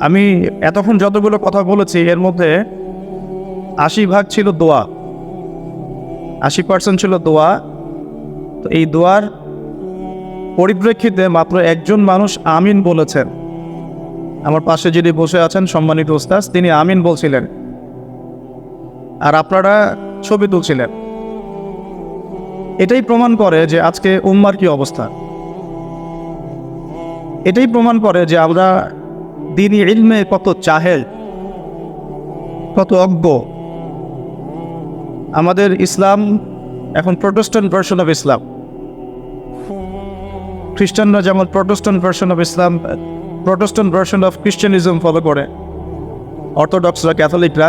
আমি এতক্ষণ যতগুলো কথা বলেছি, এর মধ্যে আশি ভাগ ছিল দোয়া। আশি পার্সেন্ট ছিল দোয়া। তো এই দোয়ার পরিপ্রেক্ষিতে মাত্র একজন মানুষ আমিন বলেছেন। আমার পাশে যিনি বসে আছেন, সম্মানিত ওস্তাজ তিনি আমিন বলছিলেন। আর আপনারা ছবি তুলছিলেন। এটাই প্রমাণ করে যে আজকে উম্মার কি অবস্থা। এটাই প্রমাণ করে যে আমরা দিনই ইলমে কত চাহেল, কত অজ্ঞ। আমাদের ইসলাম এখন প্রোটেস্ট্যান্ট ভার্সন অফ ইসলাম খ্রিস্টানরা যেমন protestant version of Islam protestant version of Christianism follow করে। অর্থোডক্সরা ক্যাথলিকরা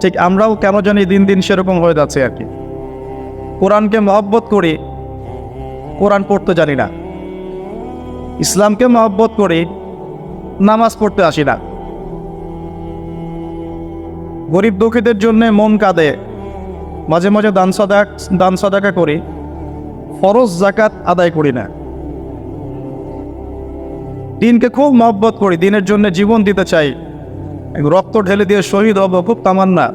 ঠিক আমরাও কেন জানি দিন দিন সেরকম হয়ে যাচ্ছে আর কি। কোরআনকে মহব্বত করি, কোরআন পড়তে জানি না। ইসলামকে মহব্বত করি নামাজ পড়তে আসি না। গরিব দুঃখীদের জন্য মন কাঁদে। মাঝে মাঝে দান সদাক দান সদাকা করি। ফরজ জাকাত আদায় করি না। দিনকে খুব মহব্বত করি। দিনের জন্য জীবন দিতে চাই। রক্ত ঢেলে দিয়ে শহীদ হব খুব তামান্না।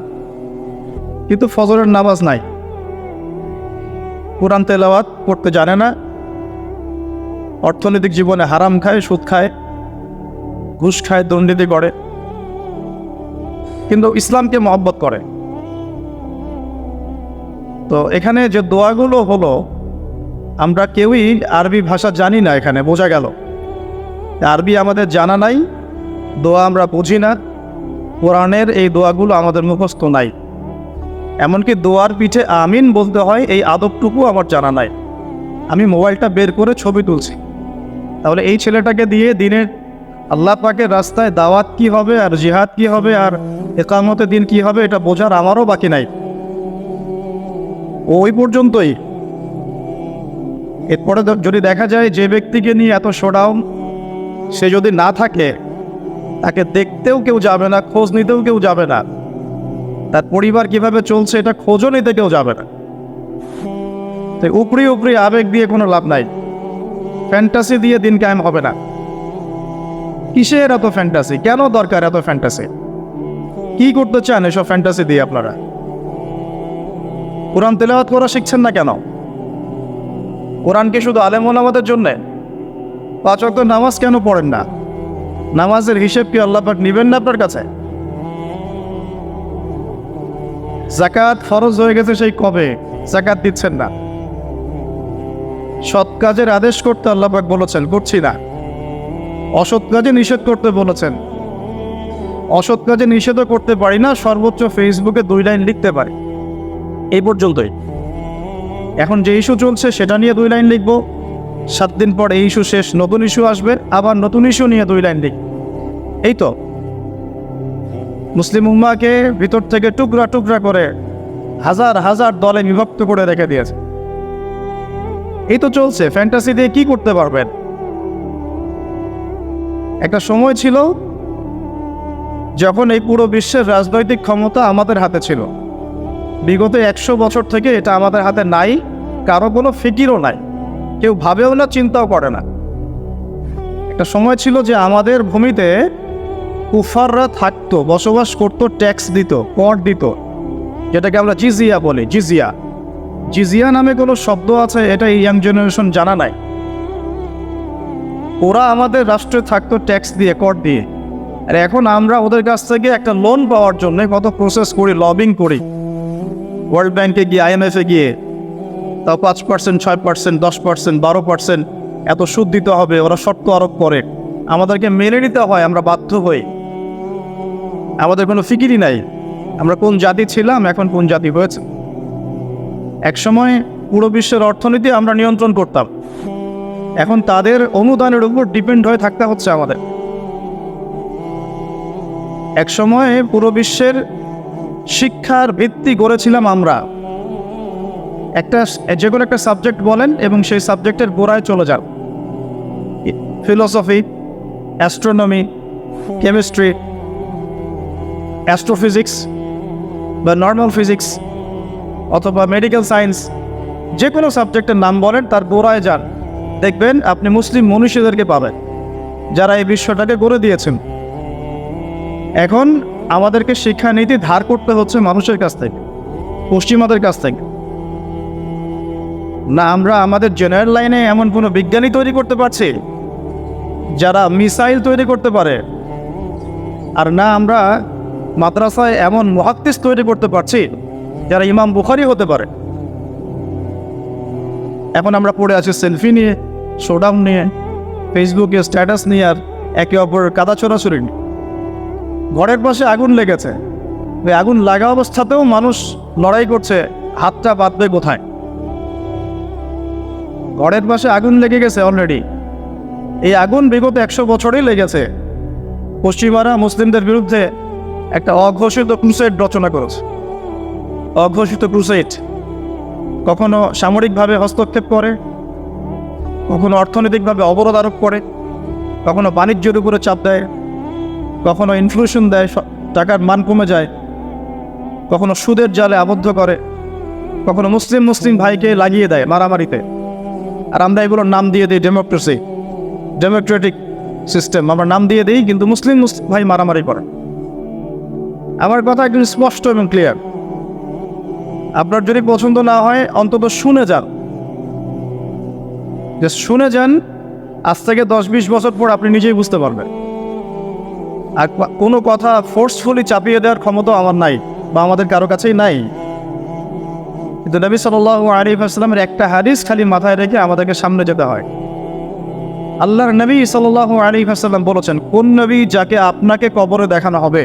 কিন্তু ফজরের নামাজ নাই। কোরআন তেলাওয়াত পড়তে জানে না। অর্থনৈতিক জীবনে হারাম খায়, সুদ খায়। ঘুষ খায় দুর্নীতি করে কিন্তু ইসলামকে মহব্বত করে। তো এখানে যে দোয়াগুলো হলো, আমরা কেউই আরবি ভাষা জানি না এখানে, বোঝা গেল। আরবি আমাদের জানা নাই, দোয়া আমরা বুঝি না, কোরআনের এই দোয়াগুলো আমাদের মুখস্থ নাই। এমনকি দোয়ার পিঠে আমিন বলতে হয়, এই আদবটুকু আমার জানা নাই। আমি মোবাইলটা বের করে ছবি তুলছি। তাহলে এই ছেলেটাকে দিয়ে দিনের আল্লাহ পাকের রাস্তায় দাওয়াত কি হবে আর জিহাদ কি হবে আর একামতে দিন কি হবে এটা বোঝার আমারও বাকি নাই। ওই পর্যন্তই। এরপরে যদি দেখা যায় যে ব্যক্তিকে নিয়ে এত শোডাউন, সে যদি না থাকে, তাকে দেখতেও কেউ যাবে না, খোঁজ নিতেও কেউ যাবে না। তার পরিবার কীভাবে চলছে এটা খোঁজও নিতে কেউ যাবে না। তো উপরি উপরি আবেগ দিয়ে কোনো লাভ নাই। ফ্যান্টাসি দিয়ে দিন কায়েম হবে না। কিসের এত ফ্যান্টাসি কেন দরকার এত ফ্যান্টাসি কি করতে চান এসব ফ্যান্টাসি দিয়ে আপনারা? কোরআন তেলাওয়াত করা শিখছেন না কেন? কোরআনকে শুধু আলেম ওলামাদের জন্যে? পাঁচ ওয়াক্ত নামাজ কেন পড়েন না? নামাজের হিসেব কি আল্লাহ পাক নিবেন না আপনার কাছে? জাকাত ফরজ হয়ে গেছে সেই কবে? জাকাত দিচ্ছেন না। সৎ কাজের আদেশ করতে আল্লাহ পাক বলেছেন, করছি না। অসৎ কাজে নিষেধ করতে বলেছেন। অসৎ কাজে নিষেধও করতে পারি না সর্বোচ্চ ফেসবুকে দুই লাইন লিখতে পারি। এই পর্যন্তই। এখন যে ইস্যু চলছে সেটা নিয়ে দুই লাইন লিখব। সাত দিন পর এই ইস্যু শেষ নতুন ইস্যু আসবে আবার নতুন ইস্যু নিয়ে দুই লাইন লিখ এই তো। মুসলিম উম্মাকে ভিতর থেকে টুকরা টুকরা করে হাজার হাজার দলে বিভক্ত করে রেখে দিয়েছে। এই তো চলছে ফ্যান্টাসি দিয়ে কি করতে পারবেন? একটা সময় ছিল যখন এই পুরো বিশ্বের রাজনৈতিক ক্ষমতা আমাদের হাতে ছিল। বিগত একশো বছর থেকে এটা আমাদের হাতে নাই, কারও কোনো ফিকিরও নাই। কেউ ভাবেও না, চিন্তাও করে না। একটা সময় ছিল যে আমাদের ভূমিতে কুফাররা থাকতো, বসবাস করতো, ট্যাক্স দিত, কর দিত, যেটাকে আমরা জিজিয়া বলি, জিজিয়া। জিজিয়া নামে কোনো শব্দ আছে, এটা ইয়াং জেনারেশন জানা নাই। ওরা আমাদের রাষ্ট্রে থাকতো ট্যাক্স দিয়ে কর দিয়ে। আর এখন আমরা ওদের কাছ থেকে একটা লোন পাওয়ার জন্য কত প্রসেস করি লবিং করি। ওয়ার্ল্ড ব্যাংকে গিয়ে আইএমএফে গিয়ে, তাও পাঁচ পার্সেন্ট ছয় পার্সেন্ট দশ পার্সেন্ট বারো পার্সেন্ট এত সুদ দিতে হবে, ওরা শর্ত আরোপ করে। আমাদেরকে মেনে নিতে হয়, আমরা বাধ্য হই। আমাদের কোনো ফিকিরই নাই। আমরা কোন জাতি ছিলাম, এখন কোন জাতি হয়েছে? একসময় পুরো বিশ্বের অর্থনীতি আমরা নিয়ন্ত্রণ করতাম। এখন তাদের অনুদানের উপর ডিপেন্ড হয়ে থাকতে হচ্ছে আমাদের। একসময় পুরো বিশ্বের শিক্ষার ভিত্তি গড়েছিলাম আমরা। একটা যে কোনো একটা সাবজেক্ট বলেন এবং সেই সাবজেক্টের গোড়ায় চলে যান ফিলোসফি অ্যাস্ট্রোনমি কেমিস্ট্রি অ্যাস্ট্রোফিজিক্স বা নর্মাল ফিজিক্স অথবা মেডিকেল সায়েন্স যে কোনো সাবজেক্টের নাম বলেন, তার গোড়ায় যান। দেখবেন আপনি মুসলিম মনীষীদেরকে পাবেন, যারা এই বিশ্বটাকে গড়ে দিয়েছেন। এখন আমাদেরকে শিক্ষানীতি ধার করতে হচ্ছে মানুষের কাছ থেকে, পশ্চিমাদের কাছ থেকে। না, আমরা আমাদের জেনারেল লাইনে এমন কোনো বিজ্ঞানী তৈরি করতে পারছি, যারা মিসাইল তৈরি করতে পারে। আর না, আমরা মাদ্রাসায় এমন মহাত্তিস তৈরি করতে পারছি, যারা ইমাম বুখারি হতে পারে। এখন আমরা পড়ে আছি সেলফি নিয়ে। শোডাউন নিয়ে ফেসবুকে স্ট্যাটাস নিয়ে আর একে অপরের কাদা ছোড়াছুরি নিয়ে ঘরের পাশে আগুন লেগেছে। ওই আগুন লাগা অবস্থাতেও মানুষ লড়াই করছে, হাতটা বাঁধবে কোথায়? ঘরের পাশে আগুন লেগে গেছে অলরেডি এই আগুন বিগত একশো বছরেই লেগেছে। পশ্চিমারা মুসলিমদের বিরুদ্ধে একটা অঘোষিত ক্রুসেড রচনা করেছে। অঘোষিত ক্রুসেড কখনো সামরিকভাবে হস্তক্ষেপ করে কখনো অর্থনৈতিকভাবে অবরোধ আরোপ করে, কখনো বাণিজ্যের উপরে চাপ দেয়, কখনো ইনফ্লুশন দেয় টাকার মান কমে যায়, কখনো সুদের জালে আবদ্ধ করে, কখনো মুসলিম মুসলিম ভাইকে লাগিয়ে দেয় মারামারিতে। আর আমরা এগুলোর নাম দিয়ে দিই ডেমোক্রেসি ডেমোক্রেটিক সিস্টেম আমরা নাম দিয়ে দিই কিন্তু মুসলিম মুসলিম ভাই মারামারি করে। আমার কথা একদম স্পষ্ট এবং ক্লিয়ার আপনার যদি পছন্দ না হয়, অন্তত শুনে যান। যে শুনে যান, আজ থেকে দশ বিশ বছর পর আপনি নিজেই বুঝতে পারবেন। আর কোনো কথা ফোর্সফুলি চাপিয়ে দেওয়ার ক্ষমতা আমার নাই, বা আমাদের কারও কাছেই নাই। কিন্তু নবী সাল আলী একটা হাদিস খালি মাথায় রেখে আমাদেরকে সামনে যেতে হয়। আল্লাহর নবী সাল আলী বলেছেন, কোন নবী যাকে আপনাকে কবরে দেখানো হবে,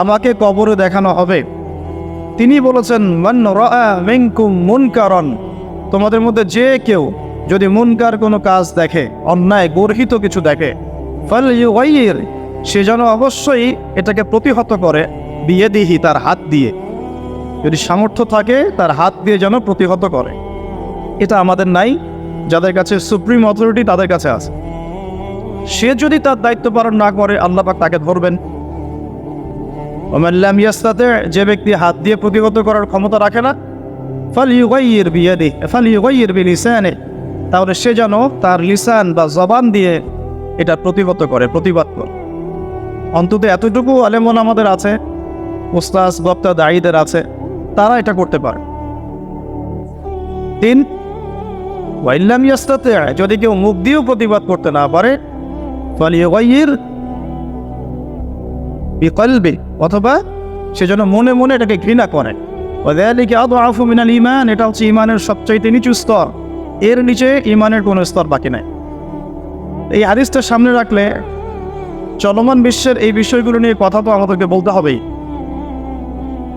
আমাকে কবরে দেখানো হবে? তিনি বলেছেন, মান মুনকারন। তোমাদের মধ্যে যে কেউ যদি মুনকার কোনো কাজ দেখে, অন্যায় গর্হিত কিছু দেখে ফল ইউগাইয়ির সে যেন অবশ্যই এটাকে প্রতিহত করে বিয়ে দিহি তার হাত দিয়ে। যদি সামর্থ্য থাকে, তার হাত দিয়ে যেন প্রতিহত করে। এটা আমাদের নাই, যাদের কাছে সুপ্রিম অথরিটি তাদের কাছে আছে। সে যদি তার দায়িত্ব পালন না করে, আল্লাহ পাক তাকে ধরবেন। ওমাল্লাম ইয়াস্তাতে, যে ব্যক্তি হাত দিয়ে প্রতিহত করার ক্ষমতা রাখে না ফাল ইউগাইয়ের বিয়াদি ফাল ইউগাইয়ের বি লিসানে তাহলে সে যেন তার লিসান বা জবান দিয়ে এটা প্রতিহত করে, প্রতিবাদ করে। অন্তত এতটুকু আলেমন আমাদের আছে উস্তাজ বক্তা দায়ীদের আছে, তারা এটা করতে পারে। তিন, ওয়াইল্লাম ইয়াস্তাতে যদি কেউ মুখ দিয়েও প্রতিবাদ করতে না পারে ফাল ইউগাইয়ের বিকলবে অথবা সে যেন মনে মনে এটাকে ঘৃণা করে। ওদেরকে আদৌ আফু মিনাল ইমান এটা হচ্ছে ইমানের সবচাইতে নিচু স্তর। এর নিচে ইমানের কোনো স্তর বাকি নাই। এই হাদিসটা সামনে রাখলে চলমান বিশ্বের এই বিষয়গুলো নিয়ে কথা তো আমাদেরকে বলতে হবেই।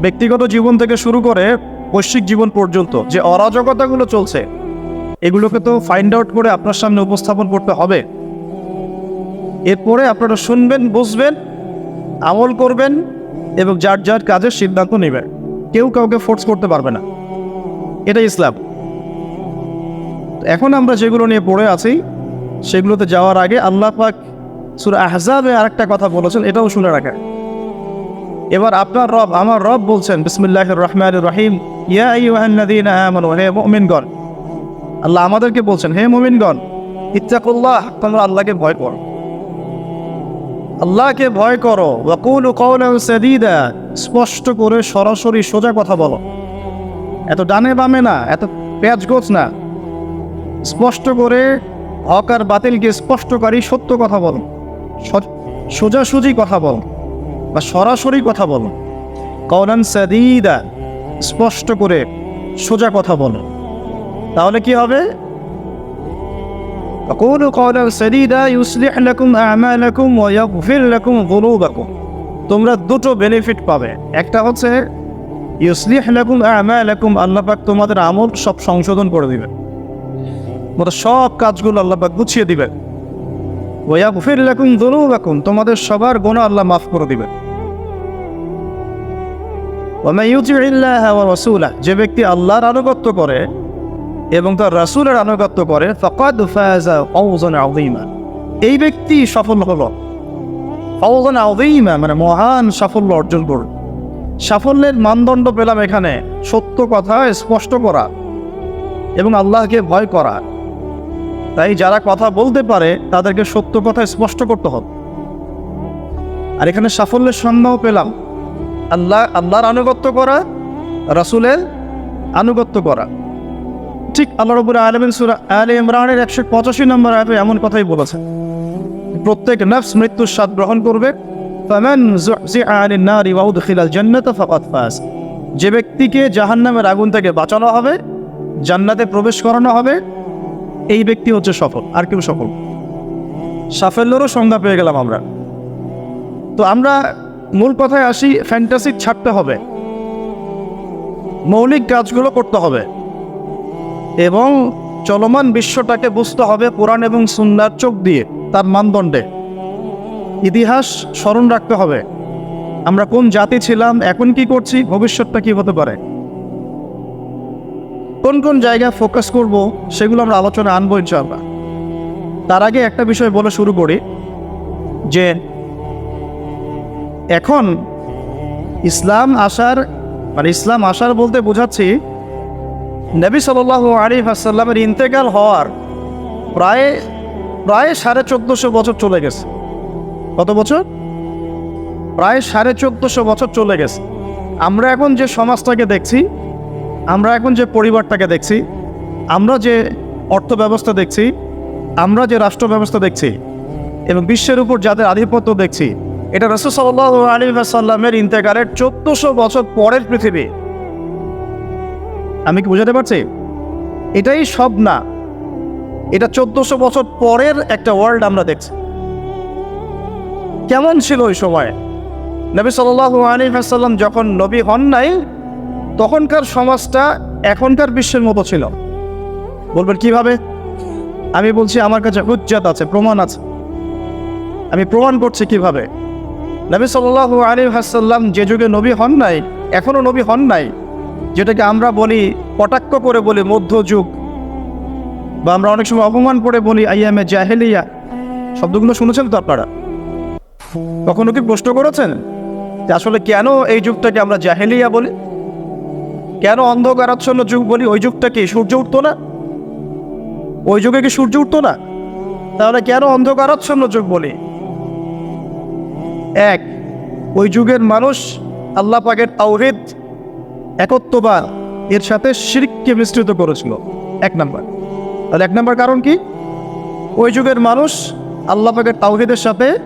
ব্যক্তিগত জীবন থেকে শুরু করে বৈশ্বিক জীবন পর্যন্ত যে অরাজকতাগুলো চলছে, এগুলোকে তো ফাইন্ড আউট করে আপনার সামনে উপস্থাপন করতে হবে। এরপরে আপনারা শুনবেন, বুঝবেন, আমল করবেন এবং যার যার কাজের সিদ্ধান্ত নেবেন। কেউ কাউকে ফোর্স করতে পারবে না। এটাই ইসলাম। এখন আমরা যেগুলো নিয়ে পড়ে আছি, সেগুলোতে যাওয়ার আগে আল্লাহ পাক সুর আহজাবে আরেকটা কথা বলেছেন, এটাও শুনে রাখেন। এবার আপনার রব, আমার রব বলছেন বিসমিল্লাহ রহমান রহিম, ইয়া মুমিনগণ। আল্লাহ আমাদেরকে বলছেন, হে মুমিনগণ, ইত্তাকুল্লাহ, তোমরা আল্লাহকে ভয় করো। আল্লাহকে ভয় করো। ওয়াকুল কওলান সাদীদা, স্পষ্ট করে সরাসরি সোজা কথা বলো। এত ডানে বামে না, এত পেঁয়াজ গোছ না। স্পষ্ট করে হক আর বাতিলকে স্পষ্টকারী সত্য কথা বলো স- সোজাসুজি কথা বলো বা সরাসরি কথা বলো কওলান সাদীদা স্পষ্ট করে সোজা কথা বলো তাহলে কি হবে فقولوا قولا سديدا يصلح لكم أعمالكم ويغفر لكم ذنوبكم তোমরা দুটো বেনিফিট পাবে একটা হচ্ছে ইউসলিহ লাকুম আমালাকুম আল্লাহ পাক তোমাদের আমল সব সংশোধন করে দিবেন তোমাদের সব কাজগুলো আল্লাহ পাক গুছিয়ে দিবেন। ওয়াগফির লাকুম যুনুবাকুম, তোমাদের সবার গুনাহ আল্লাহ মাফ করে দিবেন। ওয়া ওয়া যে ব্যক্তি আল্লাহর আনুগত্য করে এবং তার রাসূলের আনুগত্য করে, ফাকাদ আযীমা। এই ব্যক্তি সফল হলো। ফাওজান আযীমা মানে মহান সাফল্য অর্জন করল সাফল্যের মানদণ্ড পেলাম এখানে সত্য কথা, স্পষ্ট করা এবং আল্লাহকে ভয় করা। তাই যারা কথা বলতে পারে, তাদেরকে সত্য কথা স্পষ্ট করতে হবে। আর এখানে সাফল্যের সন্ধাও পেলাম। আল্লাহ, আল্লাহর আনুগত্য করা, রাসূলের আনুগত্য করা। ঠিক আল্লাহ রবুল আলমিন সুরা আলী ইমরানের একশো পঁচাশি নম্বর আয়াতে এমন কথাই বলেছে প্রত্যেক নফস মৃত্যুর স্বাদ গ্রহণ করবে। যে ব্যক্তিকে জাহান্নামের আগুন থেকে বাঁচানো হবে, জান্নাতে প্রবেশ করানো হবে এই ব্যক্তি হচ্ছে সফল, আর কেউ সফল সাফল্যেরও সংজ্ঞা পেয়ে গেলাম আমরা। তো আমরা মূল কথায় আসি ফ্যান্টাসি ছাড়তে হবে। মৌলিক কাজগুলো করতে হবে। এবং চলমান বিশ্বটাকে বুঝতে হবে কোরআন এবং সুন্নার চোখ দিয়ে, তার মানদণ্ডে। ইতিহাস স্মরণ রাখতে হবে। আমরা কোন জাতি ছিলাম, এখন কি করছি, ভবিষ্যৎটা কি হতে পারে? কোন কোন জায়গায় ফোকাস করব সেগুলো আমরা আলোচনা আনব ইনশাআল্লাহ। তার আগে একটা বিষয় বলে শুরু করি, যে এখন ইসলাম আসার মানে ইসলাম আসার বলতে বোঝাচ্ছি, নবী সাল আলী আসাল্লামের ইন্তেকাল হওয়ার প্রায় প্রায় সাড়ে চোদ্দোশো বছর চলে গেছে। কত বছর? প্রায় সাড়ে চোদ্দোশো বছর চলে গেছে। আমরা এখন যে সমাজটাকে দেখছি আমরা এখন যে পরিবারটাকে দেখছি, আমরা যে অর্থ ব্যবস্থা দেখছি, আমরা যে রাষ্ট্র ব্যবস্থা দেখছি, এবং বিশ্বের উপর যাদের আধিপত্য দেখছি, এটা রসুল সাল্লাহ আলী সাল্লামের ইন্তেকালের চোদ্দোশো বছর পরের পৃথিবী। আমি কি বোঝাতে পারছি? এটাই সব না, এটা চোদ্দশো বছর পরের একটা ওয়ার্ল্ড আমরা দেখছি। কেমন ছিল ওই সময়? নবী সাল্লাহ আলী সাল্লাম যখন নবী হন নাই তখনকার সমাজটা এখনকার বিশ্বের মতো ছিল। বলবেন কীভাবে? আমি বলছি, আমার কাছে হুজ্জাত আছে, প্রমাণ আছে। আমি প্রমাণ করছি কীভাবে? নবী সাল্লাহ আলী হাসাল্লাম যে যুগে নবী হন নাই এখনও নবী হন নাই, যেটাকে আমরা বলি, কটাক্ষ করে বলি, মধ্যযুগ। বা আমরা অনেক সময় অপমান করে বলি, আইয়ামে জাহেলিয়া। শব্দগুলো শুনেছেন তো আপনারা? কখনো কি প্রশ্ন করেছেন যে আসলে কেন এই যুগটাকে আমরা জাহেলিয়া বলি? কেন অন্ধকারাচ্ছন্ন যুগ বলি, ওই যুগটা কি? সূর্য উঠতো না? ওই যুগে কি সূর্য উঠতো না? তাহলে কেন অন্ধকারাচ্ছন্ন যুগ বলি? এক, ওই যুগের মানুষ আল্লাহ পাকের তাওহিদ, একত্ববাদ, এর সাথে শিরককে মিশ্রিত করেছিল। এক নাম্বার। তাহলে এক নাম্বার কারণ কি? ওই যুগের মানুষ আল্লাহ পাকের তাওহিদের সাথে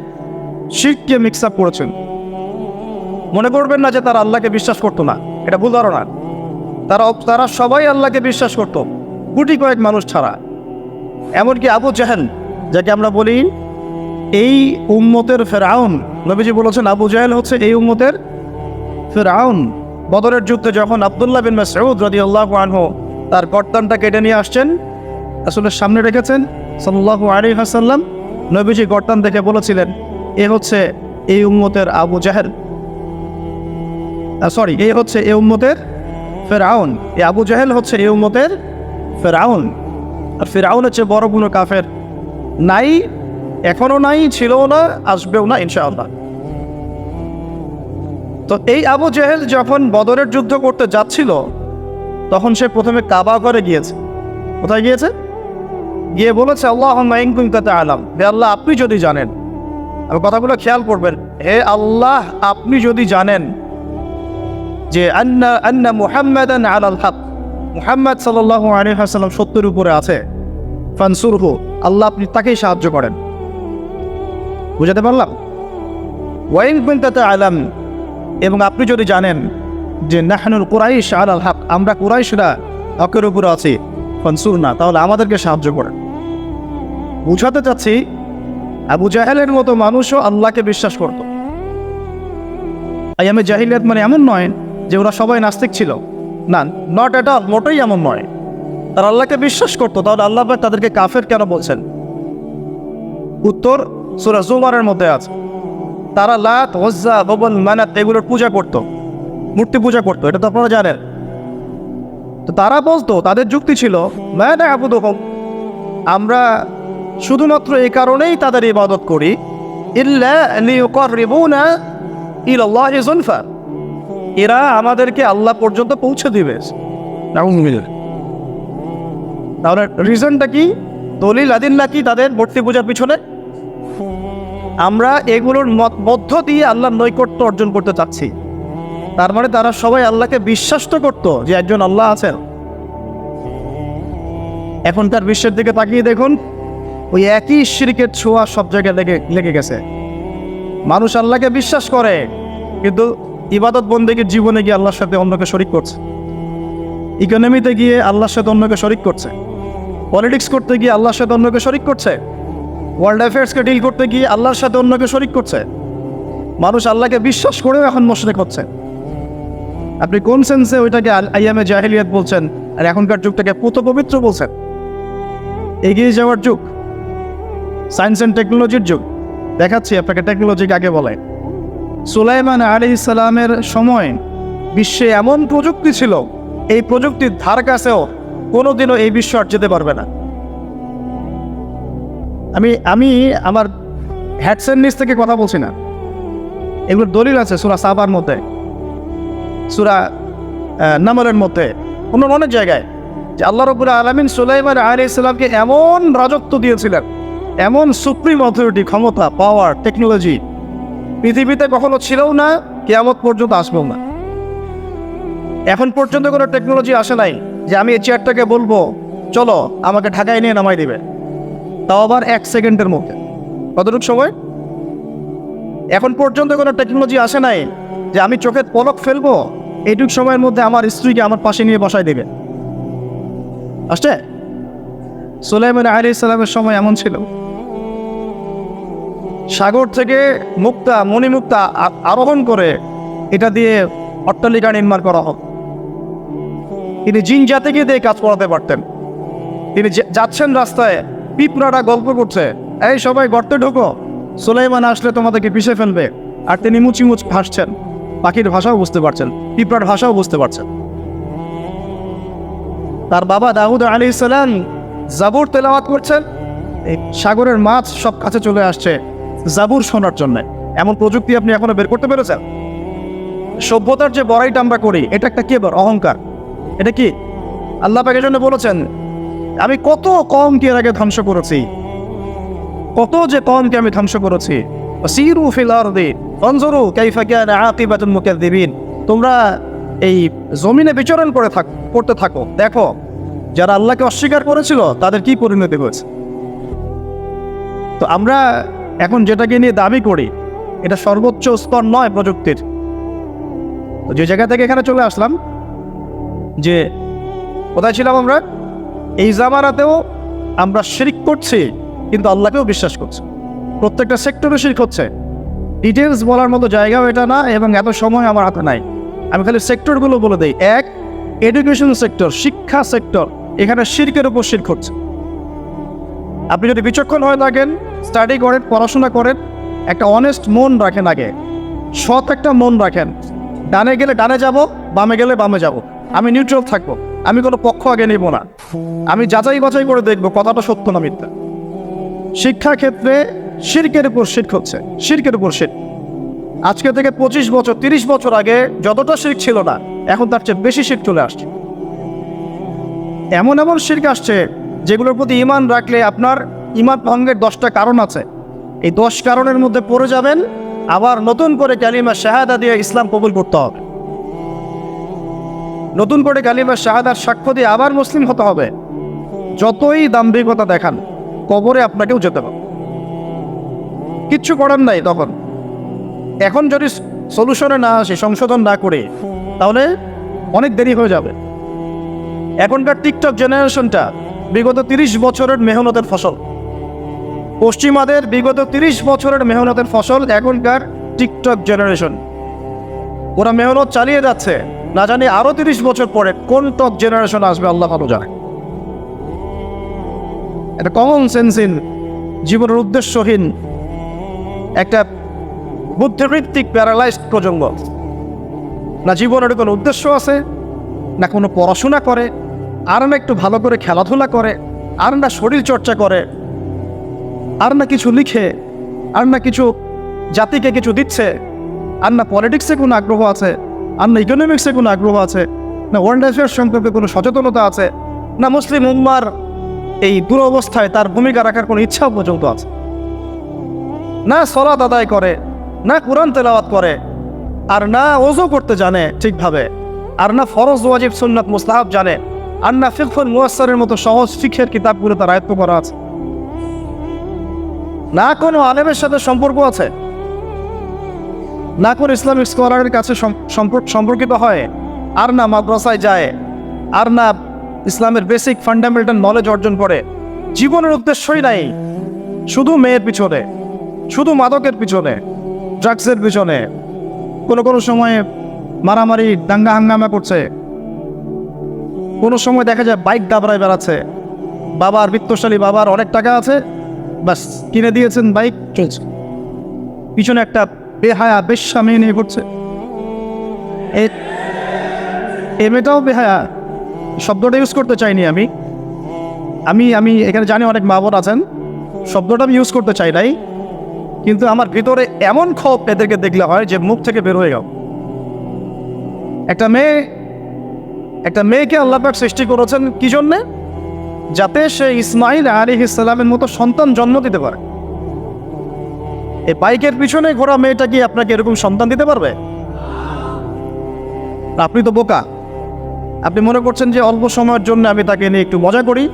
শিরককে মিক্স আপ করেছেন। মনে করবেন না যে তারা আল্লাহকে বিশ্বাস করতো না। এটা ভুল ধারণা। তারা তারা সবাই আল্লাহকে বিশ্বাস করত। গুটি কয়েক মানুষ ছাড়া। এমনকি আবু জাহেল, যাকে আমরা বলি এই উম্মতের ফেরাউন। নবীজি বলেছেন, আবু জাহেল হচ্ছে এই উম্মতের ফেরাউন। বদরের যুদ্ধে যখন আবদুল্লাহ বিন মাসউদ রাদিয়াল্লাহু আনহু তার গর্দানটা কেটে নিয়ে আসছেন আসলে সামনে রেখেছেন, সাল্লাল্লাহু আলাইহি হাসাল্লাম নবীজি গর্দান দেখে বলেছিলেন, এ হচ্ছে এই উম্মতের আবু জাহেল। সরি এই হচ্ছে এই উম্মতের ফেরাউন, এই আবু জাহেল হচ্ছে এই উম্মতের ফেরাউন। আর ফেরাউন হচ্ছে বড় কোনো কাফের। নাই এখনও নাই, ছিলও না, আসবেও না, ইনশাআল্লাহ। তো এই আবু জেহেল যখন বদরের যুদ্ধ করতে যাচ্ছিল, তখন সে প্রথমে কাবা করে গিয়েছে। কোথায় গিয়েছে? গিয়ে বলেছে আল্লাহ তাতে আলাম হে আল্লাহ, আপনি যদি জানেন। আমি কথাগুলো খেয়াল করবেন। হে আল্লাহ, আপনি যদি জানেন যে আন্না আন্না মুহাম্মাদান আলাল হক। মুহাম্মদ ওয়াসাল্লাম সত্যের উপরে আছে। ফানসুরহু, আল্লাহ আপনি তাকেই সাহায্য করেন। বুঝাতে পারলাম? ওয়াইন কুনতাতে আলাম, এবং আপনি যদি জানেন যে নাহনুল কুরাইশ আলাল হক, আমরা কুরাইশরা হকের উপরে আছি, ফনসুর না, তাহলে আমাদেরকে সাহায্য করেন। বুঝাতে চাচ্ছি, আবু জাহেলের মতো মানুষও আল্লাহকে বিশ্বাস করত। আই আমি জাহিলিয়াত মানে এমন নয় যে ওরা সবাই নাস্তিক ছিল। না নট এট মোটেই এমন নয়। তারা আল্লাহকে বিশ্বাস করতো, তাহলে আল্লাহ তাদেরকে কাফের কেন বলছেন? উত্তর সুরা জুমারের মধ্যে আছে। তারা লাত হজ্জা ববল, মানাত এগুলোর পূজা করত, মূর্তি পূজা করতো, এটা তো আপনারা জানেন। তো তারা বলতো, তাদের যুক্তি ছিল ম্যানা আবুদ আমরা শুধুমাত্র এই কারণেই তাদের ইবাদত করি, ইল্লা ইলাল্লাহি যুলফা এরা আমাদেরকে আল্লাহ পর্যন্ত পৌঁছে দিবে। তাহলে রিজনটা কি? দলিল আদিল্লা কি তাদের মূর্তি পূজার পিছনে? আমরা এগুলোর মধ্য দিয়ে আল্লাহর নৈকট্য অর্জন করতে চাচ্ছি। তার মানে তারা সবাই আল্লাহকে বিশ্বাস তো করতো যে একজন আল্লাহ আছেন। এখন তার বিশ্বের দিকে তাকিয়ে দেখুন ওই একই শিরকের ছোঁয়া সব জায়গায় লেগে লেগে গেছে। মানুষ আল্লাহকে বিশ্বাস করে কিন্তু ইবাদত বন্দেগীর জীবনে গিয়ে আল্লাহর সাথে অন্যকে শরিক করছে। ইকোনমিতে গিয়ে আল্লাহর সাথে অন্যকে শরিক করছে। পলিটিক্স করতে গিয়ে আল্লাহর সাথে অন্যকে শরিক করছে। ওয়ার্ল্ড অ্যাফেয়ার্সকে ডিল করতে গিয়ে আল্লাহর সাথে অন্যকে শরিক করছে। মানুষ আল্লাহকে বিশ্বাস করেও এখন মোশরেক হচ্ছে। আপনি কোন সেন্সে ওইটাকে আইয়ামে জাহিলিয়াত বলছেন, আর এখনকার যুগটাকে পুত পবিত্র বলছেন? এগিয়ে যাওয়ার যুগ। সায়েন্স অ্যান্ড টেকনোলজির যুগ। দেখাচ্ছি আপনাকে টেকনোলজিকে আগে বলে সুলাইমান আলি ইসালামের সময় বিশ্বে এমন প্রযুক্তি ছিল, এই প্রযুক্তির ধার কাছেও কোনোদিনও এই বিশ্ব আর যেতে পারবে না। আমি আমি আমার হ্যাডসেট নিচ থেকে কথা বলছি না। এগুলোর দলিল আছে সুরা সাবার মধ্যে, সুরা নামলের মধ্যে, অন্য অনেক জায়গায়, যে আল্লাহ রবুল আলমিন সুলাইমান আলী ইসলামকে এমন রাজত্ব দিয়েছিলেন, এমন সুপ্রিম অথরিটি ক্ষমতা পাওয়ার টেকনোলজি পৃথিবীতে কখনো ছিলও না, কেয়ামত পর্যন্ত আসবেও না। এখন পর্যন্ত কোনো টেকনোলজি আসে নাই যে আমি এই চেয়ারটাকে বলব, চলো, আমাকে ঢাকায় নিয়ে নামাই দিবে। তাও আবার এক সেকেন্ডের মধ্যে। কতটুকু সময়? এখন পর্যন্ত কোনো টেকনোলজি আসে নাই যে আমি চোখের পলক ফেলব, এইটুক সময়ের মধ্যে আমার স্ত্রীকে আমার পাশে নিয়ে বসায় দেবে। আসছে? সুলাইমান আলী ইসলামের সময় এমন ছিল। সাগর থেকে মুক্তা, মণিমুক্তা আরোহণ করে এটা দিয়ে অট্টালিকা নির্মাণ করা হোক। তিনি জিন জাতিকে দিয়ে কাজ করাতে পারতেন। তিনি যাচ্ছেন রাস্তায় পিঁপড়াটা গল্প করছে, এই সবাই গর্তে ঢোকো, সুলাইমান আসলে তোমাদেরকে পিষে ফেলবে। আর তিনি মুচি মুচিমুচ হাসছেন। পাখির ভাষাও বুঝতে পারছেন, পিঁপড়ার ভাষাও বুঝতে পারছেন। তার বাবা দাউদ আলী ইসলাম জাবুর তেলাওয়াত করছেন। এই সাগরের মাছ সব কাছে চলে আসছে। জাবুর শোনার জন্য। এমন প্রযুক্তি আপনি এখনও বের করতে পেরেছেন? সভ্যতার যে বড়াইটা আমরা করি, এটা একটা কেবর, অহংকার। এটা কি? আল্লাহ পাকের জন্য বলেছেন, আমি কত কমকে এর আগে ধ্বংস করেছি। কত যে কমকে আমি ধ্বংস করেছি। সিরু ফিল কাইফা তোমরা এই জমিনে বিচরণ করে থাক, করতে থাকো। দেখো, যারা আল্লাহকে অস্বীকার করেছিল, তাদের কি পরিণতি হয়েছে? তো আমরা এখন যেটাকে নিয়ে দাবি করি, এটা সর্বোচ্চ স্তর নয় প্রযুক্তির। তো যে জায়গা থেকে এখানে চলে আসলাম, যে কোথায় ছিলাম আমরা? এই জামানাতেও আমরা শিরিক করছি, কিন্তু আল্লাহকেও বিশ্বাস করছি। প্রত্যেকটা সেক্টরে শিরিক হচ্ছে। ডিটেলস বলার মতো জায়গাও এটা না, এবং এত সময় আমার হাতে নাই। আমি খালি সেক্টরগুলো বলে দিই। এক এডুকেশন সেক্টর শিক্ষা সেক্টর এখানে শিরকের উপর শির্ক হচ্ছে। আপনি যদি বিচক্ষণ হয়ে থাকেন স্টাডি করেন, পড়াশোনা করেন, একটা অনেস্ট মন রাখেন আগে। সৎ একটা মন রাখেন। ডানে গেলে ডানে যাব, বামে গেলে বামে যাব। আমি নিউট্রাল থাকব। আমি কোনো পক্ষ আগে নিব না। আমি যাচাই বাছাই করে দেখব, কথাটা সত্য না মিথ্যা। শিক্ষা ক্ষেত্রে শিরকের উপর শির্ক হচ্ছে শির্কের উপর শির্ক আজকে থেকে পঁচিশ বছর, তিরিশ বছর আগে যতটা শির্ক ছিল না, এখন তার চেয়ে বেশি শির্ক চলে আসছে। এমন এমন শির্ক আসছে যেগুলোর প্রতি ইমান রাখলে আপনার ইমান ভঙ্গের দশটা কারণ আছে। এই দশ কারণের মধ্যে পড়ে যাবেন, আবার নতুন করে কালিমা শাহাদা দিয়ে ইসলাম কবুল করতে হবে। নতুন করে কালিমা শাহাদার সাক্ষ্য দিয়ে আবার মুসলিম হতে হবে। যতই দাম্ভিকতা দেখান, কবরে আপনাকেও যেতে হবে। কিচ্ছু করার নাই তখন। এখন যদি সলিউশনে না আসে, সংশোধন না করে, তাহলে অনেক দেরি হয়ে যাবে। এখনকার টিকটক জেনারেশনটা বিগত তিরিশ বছরের মেহনতের ফসল। পশ্চিমাদের বিগত তিরিশ বছরের মেহনতের ফসল এখনকার টিকটক জেনারেশন ওরা মেহনত চালিয়ে যাচ্ছে। না জানি আরও তিরিশ বছর পরে কোন টক জেনারেশন আসবে, আল্লাহ ভালো জানে। একটা কমন সেন্সহীন জীবনের উদ্দেশ্যহীন একটা বুদ্ধিবৃত্তিক প্যারালাইজড প্রজন্ম। না জীবনের কোনো উদ্দেশ্য আছে, না কোনো পড়াশোনা করে আর না একটু ভালো করে খেলাধুলা করে আর না শরীর চর্চা করে আর না কিছু লিখে আর না কিছু জাতিকে কিছু দিচ্ছে আর না পলিটিক্সে কোনো আগ্রহ আছে আর না ইকোনমিক্সে কোনো আগ্রহ আছে, না ওয়ার্ল্ড অ্যাফেয়ার্স সম্পর্কে কোনো সচেতনতা আছে, না মুসলিম উম্মার এই দুরবস্থায় তার ভূমিকা রাখার কোনো ইচ্ছা পর্যন্ত আছে। না সলাত আদায় করে, না কোরআন তেলাওয়াত করে, আর না ওজো করতে জানে ঠিকভাবে, আর না ফরজ ওয়াজিব সুন্নাত মুস্তাহাব জানে আর না ফিকফুল মুয়াসসারের মতো সহজ ফিখের কিতাবগুলো তার আয়ত্ত করা আছে। না কোনো আলেমের সাথে সম্পর্ক আছে? না কোনো ইসলামিক স্কলারের কাছে সম্পর্ক সম্পর্কিত হয়? আর না মাদ্রাসায় যায়? আর না ইসলামের বেসিক ফান্ডামেন্টাল নলেজ অর্জন করে? জীবনের উদ্দেশ্যই নাই। শুধু মেয়ের পিছনে, শুধু মাদকের পিছনে, ড্রাগসের পিছনে। কোনো কোনো সময়ে মারামারি, দাঙ্গা হাঙ্গামা করছে। কোনো সময় দেখা যায় বাইক দাবড়ায় বেড়াচ্ছে। বাবার বৃত্তশালী বাবার অনেক টাকা আছে বাস কিনে দিয়েছেন বাইক। চলছে। পিছনে একটা বেহায়া বেশ্যা মেয়ে নিয়ে ঘুরছে। এ- এ মেয়েটাও বেহায়া। শব্দটা ইউজ করতে চাইনি আমি। আমি আমি এখানে জানি অনেক মা বোন আছেন। শব্দটা আমি ইউজ করতে চাই নাই। কিন্তু আমার ভিতরে এমন ক্ষোভ এদেরকে দেখলে হয় যে মুখ থেকে বের হয়ে গেল একটা মেয়ে একটা মেয়েকে আল্লাপাক সৃষ্টি করেছেন কি জন্যে? যাতে সে ইসমাইল আলী ইসলামের মতো সন্তান জন্ম দিতে পারে। এই বাইকের পিছনে ঘোরা মেয়েটা কি আপনাকে এরকম সন্তান দিতে পারবে? আপনি তো বোকা। আপনি মনে করছেন যে অল্প সময়ের জন্য আমি তাকে নিয়ে একটু মজা করি?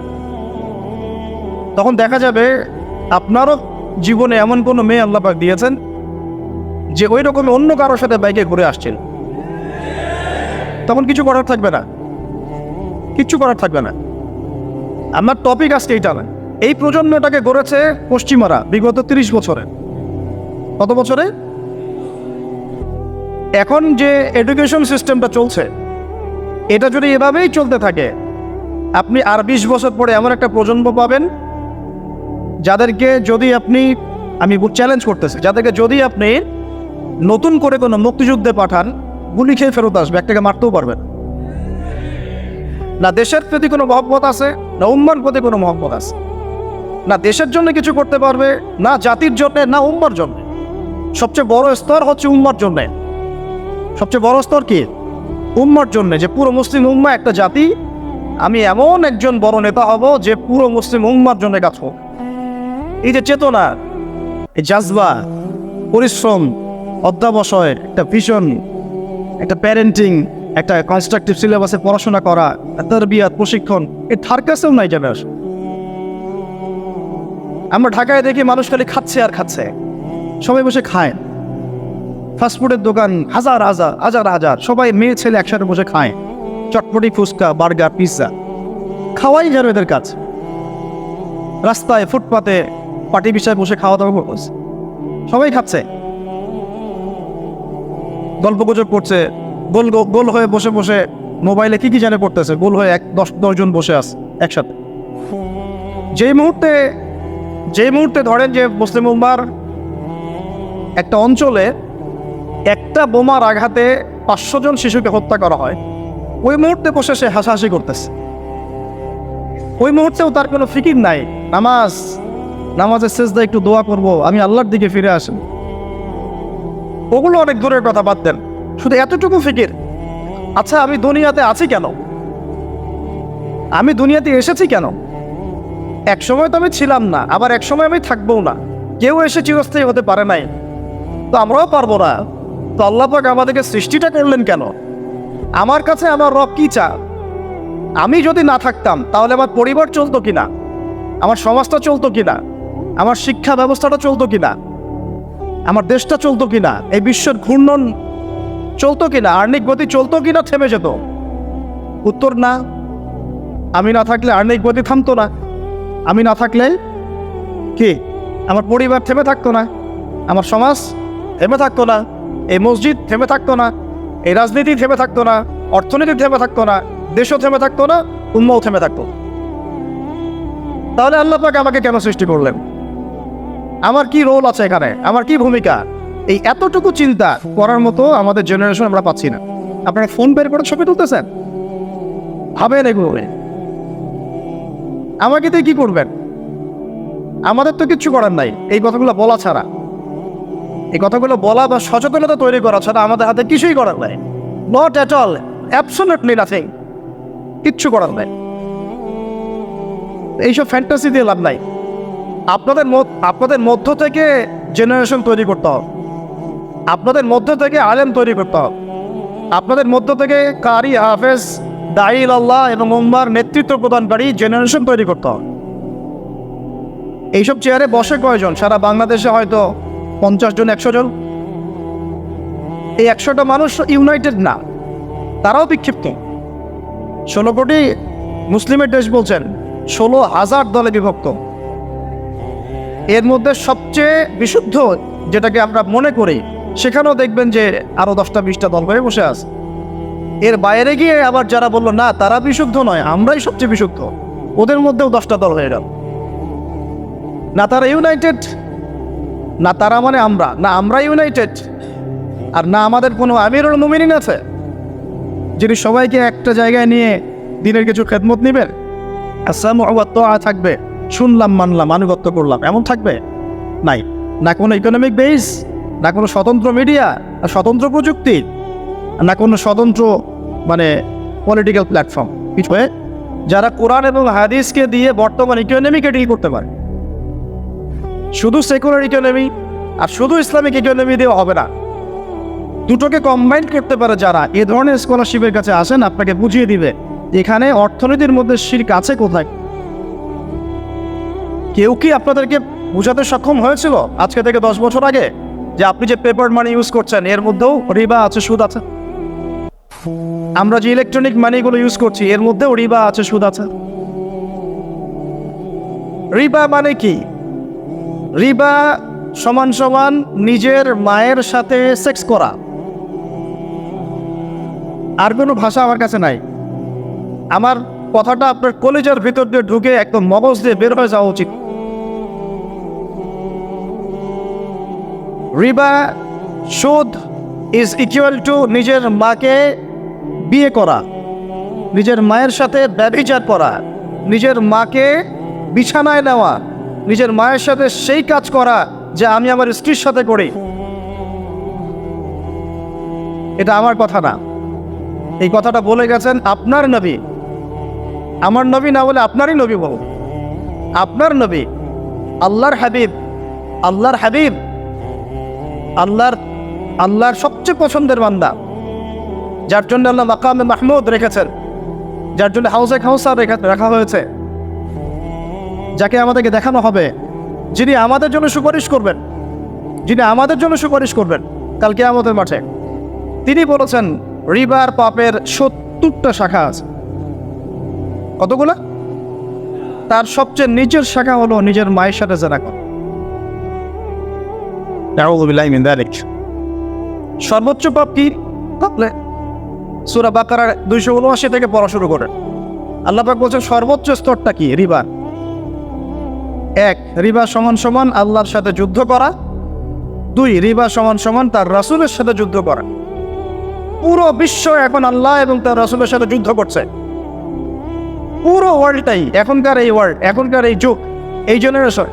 তখন দেখা যাবে আপনারও জীবনে এমন কোনো মেয়ে আল্লাপাক দিয়েছেন যে ওই রকম অন্য কারোর সাথে বাইকে ঘুরে আসছেন। তখন কিছু করার থাকবে না। কিচ্ছু করার থাকবে না। আমার টপিক আজকে এইটা না এই প্রজন্মটাকে গড়েছে পশ্চিমারা বিগত তিরিশ বছরে। কত বছরে? এখন যে এডুকেশন সিস্টেমটা চলছে, এটা যদি এভাবেই চলতে থাকে, আপনি আর বিশ বছর পরে এমন একটা প্রজন্ম পাবেন, যাদেরকে যদি আপনি, আমি চ্যালেঞ্জ করতেছি, যাদেরকে যদি আপনি নতুন করে কোনো মুক্তিযুদ্ধে পাঠান, গুলি খেয়ে ফেরত আসবে একটাকে মারতেও পারবেন না দেশের প্রতি কোনো মহব্বত আছে, না উম্মার প্রতি কোনো মহব্বত আছে। না দেশের জন্য কিছু করতে পারবে, না জাতির জন্য, না উম্মার জন্য। সবচেয়ে বড় স্তর হচ্ছে উম্মার জন্য। সবচেয়ে বড় স্তর কি? উম্মার জন্য, যে পুরো মুসলিম উম্মা একটা জাতি। আমি এমন একজন বড় নেতা হব যে পুরো মুসলিম উম্মার জন্য কাজ করব। এই যে চেতনা, এই জাজবা, পরিশ্রম অধ্যাবসয় একটা ভিশন একটা প্যারেন্টিং একটা কনস্ট্রাকটিভ সিলেবাসে পড়াশোনা করা, তরবিয়াত, প্রশিক্ষণ, এ ধার কাছেও নাই যাবে। আমরা ঢাকায় দেখি মানুষ খালি খাচ্ছে আর খাচ্ছে। সবাই বসে খায়। ফাস্টফুডের দোকান হাজার হাজার হাজার হাজার। সবাই মেয়ে, ছেলে একসাথে বসে খায়। চটপটি ফুচকা, বার্গার, পিৎজা। খাওয়াই যেন এদের কাজ। রাস্তায়, ফুটপাতে পাটি বিষয়ে বসে খাওয়া দাওয়া করছে সবাই খাচ্ছে। গল্প গুজব করছে। গোল গোল হয়ে বসে বসে মোবাইলে কি কি জানে পড়তেছে? গোল হয়ে এক দশ দশজন বসে আছে একসাথে। যেই মুহূর্তে যেই মুহূর্তে ধরেন যে মুসলিম উম্মার একটা অঞ্চলে একটা বোমার আঘাতে পাঁচশো জন শিশুকে হত্যা করা হয়, ওই মুহূর্তে বসে সে হাসাহাসি করতেছে। ওই মুহূর্তেও তার কোনো ফিকির নাই। নামাজ, নামাজের শেষ একটু দোয়া করব, আমি আল্লাহর দিকে ফিরে আসেন। ওগুলো অনেক দূরের কথা, বাদ দেন। শুধু এতটুকু ফিকির? আচ্ছা আমি দুনিয়াতে আছি কেন? আমি দুনিয়াতে এসেছি কেন? এক সময় তো আমি ছিলাম না, আবার এক সময় আমি থাকব না। কেউ এসে চিরস্থায়ী হতে পারে নাই। তো আমরাও পারব না। তো আল্লাহ পাক আমাদেরকে সৃষ্টিটা করলেন কেন? আমার কাছে আমার রব কি চা আমি যদি না থাকতাম, তাহলে আমার পরিবার চলতো কিনা? আমার সমাজটা চলতো কিনা? আমার শিক্ষা ব্যবস্থাটা চলতো কিনা? আমার দেশটা চলতো কিনা? এই বিশ্বের ঘূর্ণন চলতো কিনা? আর্নিক গতি চলতো কিনা থেমে যেত? উত্তর না। আমি না থাকলে আর্নিক গতি থামতো না। আমি না থাকলে কি? আমার পরিবার থেমে থাকতো না। আমার সমাজ থেমে থাকতো না। এই মসজিদ থেমে থাকতো না। এই রাজনীতি থেমে থাকতো না। অর্থনীতি থেমে থাকতো না। দেশও থেমে থাকতো না। উম্মাও থেমে থাকতো। তাহলে আল্লাহ পাক আমাকে কেন সৃষ্টি করলেন? আমার কি রোল আছে এখানে? আমার কি ভূমিকা? এই এতটুকু চিন্তা করার মতো আমাদের জেনারেশন আমরা পাচ্ছি না। আপনারা ফোন বের করে ছবি তুলতেছেন? ভাবেন এগুলো আমাকে তো কি করবেন? আমাদের তো কিচ্ছু করার নাই। এই কথাগুলো বলা ছাড়া। এই কথাগুলো বলা বা সচেতনতা তৈরি করা ছাড়া আমাদের হাতে কিছুই করার নাই। Not at all absolutely nothing কিচ্ছু করার নাই। এইসব ফ্যান্টাসি দিয়ে লাভ নাই। আপনাদের আপনাদের মধ্য থেকে জেনারেশন তৈরি করতে হবে। আপনাদের মধ্য থেকে আলেম তৈরি করতে হবে। আপনাদের মধ্য থেকে কারি হাফেজ দাইল আল্লাহ এবং উম্মার নেতৃত্ব প্রদানকারী জেনারেশন তৈরি করতে হবে। এইসব চেয়ারে বসে কয়জন? সারা বাংলাদেশে হয়তো পঞ্চাশ জন, একশো জন। এই একশোটা মানুষ ইউনাইটেড না। তারাও বিক্ষিপ্ত। ষোলো কোটি মুসলিমের দেশ বলছেন, ষোলো হাজার দলে বিভক্ত। এর মধ্যে সবচেয়ে বিশুদ্ধ যেটাকে আমরা মনে করি সেখানেও দেখবেন যে আরও দশটা, বিশটা দল হয়ে বসে আছে। এর বাইরে গিয়ে আবার যারা বলল, না, তারা বিশুদ্ধ নয়, আমরাই সবচেয়ে বিশুদ্ধ। ওদের মধ্যেও দশটা দল হয়ে গেল। না তারা ইউনাইটেড, না তারা মানে আমরা, না আমরা ইউনাইটেড, আর না আমাদের কোনো আমিরুল মুমিনিন আছে, যিনি সবাইকে একটা জায়গায় নিয়ে দিনের কিছু খেদমত নেবেন। থাকবে। শুনলাম, মানলাম, আনুগত্য করলাম। এমন থাকবে? নাই। না কোনো ইকোনমিক বেস না কোনো স্বতন্ত্র মিডিয়া না স্বতন্ত্র প্রযুক্তি, না কোনো স্বতন্ত্র মানে পলিটিক্যাল প্ল্যাটফর্ম কিছু হয়ে যারা কোরআন এবং হাদিসকে দিয়ে বর্তমান ইকোনমিকে ডিল করতে পারে। শুধু সেকুলার ইকোনমি আর শুধু ইসলামিক ইকোনমি দিয়ে হবে না। দুটোকে কম্বাইন করতে পারে যারা, এ ধরনের স্কলারশিপের কাছে আসেন, আপনাকে বুঝিয়ে দিবে এখানে অর্থনীতির মধ্যে শির কাছে কোথায়। কেউ কি আপনাদেরকে বোঝাতে সক্ষম হয়েছিল আজকে থেকে দশ বছর আগে? যে আপনি যে পেপার মানি ইউজ করছেন, এর মধ্যেও রিবা আছে, সুদ আছে। আমরা যে ইলেকট্রনিক মানিগুলো ইউজ করছি, এর মধ্যেও রিবা আছে, সুদ আছে। রিবা মানে কি? রিবা সমান সমান নিজের মায়ের সাথে সেক্স করা। আর কোনো ভাষা আমার কাছে নাই। আমার কথাটা আপনার কলেজের ভিতর দিয়ে ঢুকে একদম মগজ দিয়ে বের হয়ে যাওয়া উচিত। রিবা সুদ ইজ ইকুয়াল টু নিজের মাকে বিয়ে করা, নিজের মায়ের সাথে ব্যভিচার করা, নিজের মাকে বিছানায় নেওয়া, নিজের মায়ের সাথে সেই কাজ করা যে আমি আমার স্ত্রীর সাথে করি। এটা আমার কথা না। এই কথাটা বলে গেছেন আপনার নবী। আমার নবী না বলে আপনারই নবী বল আপনার নবী, আল্লাহর হাবিব আল্লাহর হাবিব। আল্লাহর আল্লাহর সবচেয়ে পছন্দের বান্দা। যার জন্য আল্লাহ মাকামে মাহমুদ রেখেছেন। যার জন্য হাউসে খাউসা রেখা, রাখা হয়েছে। যাকে আমাদেরকে দেখানো হবে, যিনি আমাদের জন্য সুপারিশ করবেন। যিনি আমাদের জন্য সুপারিশ করবেন কালকে আমাদের মাঠে। তিনি বলেছেন রিবার পাপের সত্তরটা শাখা আছে। কতগুলো? তার সবচেয়ে নিজের শাখা হলো নিজের মায়ের সাথে জেনা করা। সর্বোচ্চ পাপ কি? সুরা বাকারার দুইশো উনআশি থেকে পড়া শুরু করেন আল্লাহ পাক বলছেন, সর্বোচ্চ স্তরটা কি? রিবা। এক, রিবা সমান সমান আল্লাহর সাথে যুদ্ধ করা। দুই, রিবা সমান সমান তার রাসূলের সাথে যুদ্ধ করা। পুরো বিশ্ব এখন আল্লাহ এবং তার রাসূলের সাথে যুদ্ধ করছে। পুরো ওয়ার্ল্ডটাই এখনকার এই ওয়ার্ল্ড এখনকার এই যুগ, এই জেনারেশন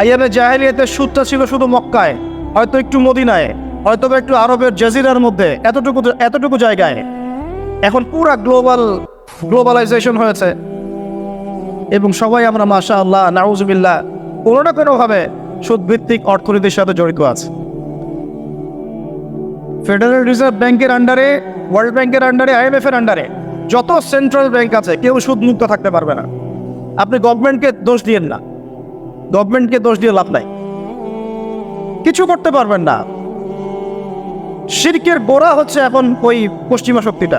আইয়ামে জাহেলিয়াতের সুদটা ছিল শুধু মক্কায়, হয়তো একটু মদিনায় হয়তো একটু আরবের জাজিরার মধ্যে, এতটুকু এতটুকু জায়গায়। এখন পুরা গ্লোবাল গ্লোবালাইজেশন হয়েছে। এবং সবাই আমরা মাশা আল্লাহ নাউজবিল্লাহ, কোনো না কোনোভাবে সুদভিত্তিক অর্থনীতির সাথে জড়িত আছে। ফেডারেল রিজার্ভ ব্যাংকের আন্ডারে ওয়ার্ল্ড ব্যাংকের আন্ডারে আইএমএফ এর আন্ডারে যত সেন্ট্রাল ব্যাংক আছে, কেউ সুদ মুক্ত থাকতে পারবে না। আপনি গভর্নমেন্টকে দোষ দিয়েন না। গভর্নমেন্টকে দোষ দিয়ে লাভ নাই। কিছু করতে পারবেন না। শিরকের গোড়া হচ্ছে এখন ওই পশ্চিমা শক্তিটা।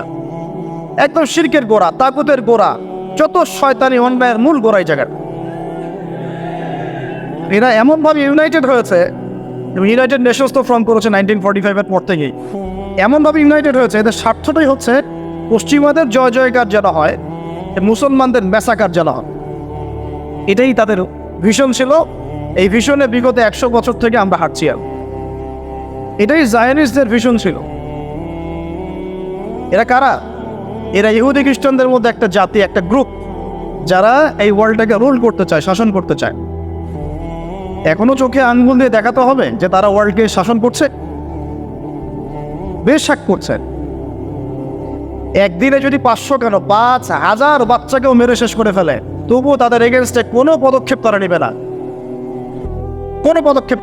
একদম শিরকের গোড়া, তাগুতের গোড়া, যত শয়তানি অন্যায়ের মূল গোড়াই জায়গাটা। এরা এমনভাবে ইউনাইটেড হয়েছে ইউনাইটেড নেশনস তো ফর্ম করেছে নাইনটিন ফর্টি ফাইভের পর থেকেই। এমনভাবে ইউনাইটেড হয়েছে, এদের স্বার্থটাই হচ্ছে পশ্চিমাদের জয় জয়কার যেন হয় মুসলমানদের মেসাকার যেন হয়। এটাই তাদের ভিশন ছিল। এই ভিশনে বিগত একশো বছর থেকে আমরা হাঁটছি আর। এটাই জায়নিস্টদের ভিশন ছিল। এরা কারা? এরা ইহুদি খ্রিস্টানদের মধ্যে একটা জাতি, একটা গ্রুপ যারা এই ওয়ার্ল্ডটাকে রুল করতে চায়, শাসন করতে চায়। এখনও চোখে আঙ্গুল দিয়ে দেখাতে হবে যে তারা ওয়ার্ল্ডকে শাসন করছে। বেশ শাক করছে। একদিনে যদি পাঁচশো কেন, পাঁচ হাজার বাচ্চাকেও মেরে শেষ করে ফেলে। তবুও তাদের এগেনস্টে কোনো পদক্ষেপ তারা নেবে না। কোনো পদক্ষেপ